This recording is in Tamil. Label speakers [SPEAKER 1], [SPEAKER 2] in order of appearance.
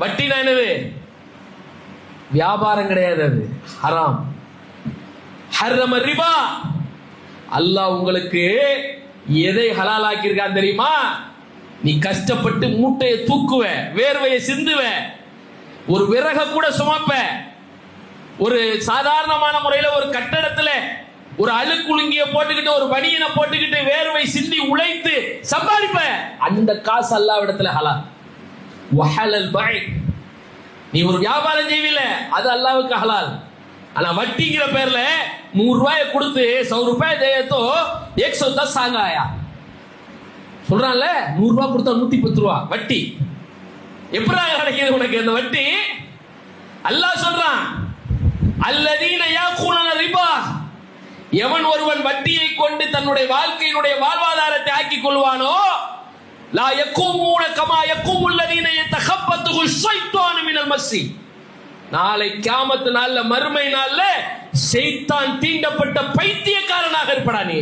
[SPEAKER 1] வட்டினா என்னது? வியாபாரம் கிடையாது அது. ஹராம். ஹர்ரம ரிபா. அல்லாஹ் உங்களுக்கு எதை ஹலாலாக்கி தெரியுமா? நீ கஷ்டப்பட்டு மூட்டையை தூக்குவ வேர்வையை சிந்துவ ஒரு விறக கூட சுமப்ப ஒரு சாதாரணமான முறையில ஒரு கட்டடத்துல ஒரு அழுக்குலுங்கிய போட்டுக்கிட்டு ஒரு பனியனை போட்டுக்கிட்டு வேர்வை சிந்தி உழைத்து சம்பாதிப்ப. அந்த காசு அல்லாவிடத்துல ஹலால். வஹலல் பை நீ ஒரு வியாபாரம் செய்வில அது அல்லாவுக்கு ஹலால். ஆனா வட்டிங்கிற பேர்ல நூறு ரூபாயை கொடுத்து சவு ரூபாய் தேயத்தோ எக் சௌ சாங்காயா? சொல்றான்ல நூறு ரூபாய் கொடுத்தா நூத்தி பத்து ரூபா வட்டி. எப்படா கிடைக்கிறது உனக்கு இந்த வட்டி? அல்லாஹ் சொல்றான் அல்லதீன யாக்கூன ரிபா. எவன் ஒருவன் வட்டியை கொண்டு தன்னுடைய வாழ்க்கையினுடைய வாழ்வாதாரத்தை ஆக்கிக் கொள்வானோ லா யக்கூமூன கமா யக்கூமுல் லதீன யதகப்பத்துஹு ஷைத்தானு மினல் மஸ்ஸி நாளை கியாமத்து நாள்ல மறுமை நாள்ல செய்தான் தீண்டப்பட்ட பைத்தியக்காரனாக இருப்படா நீ.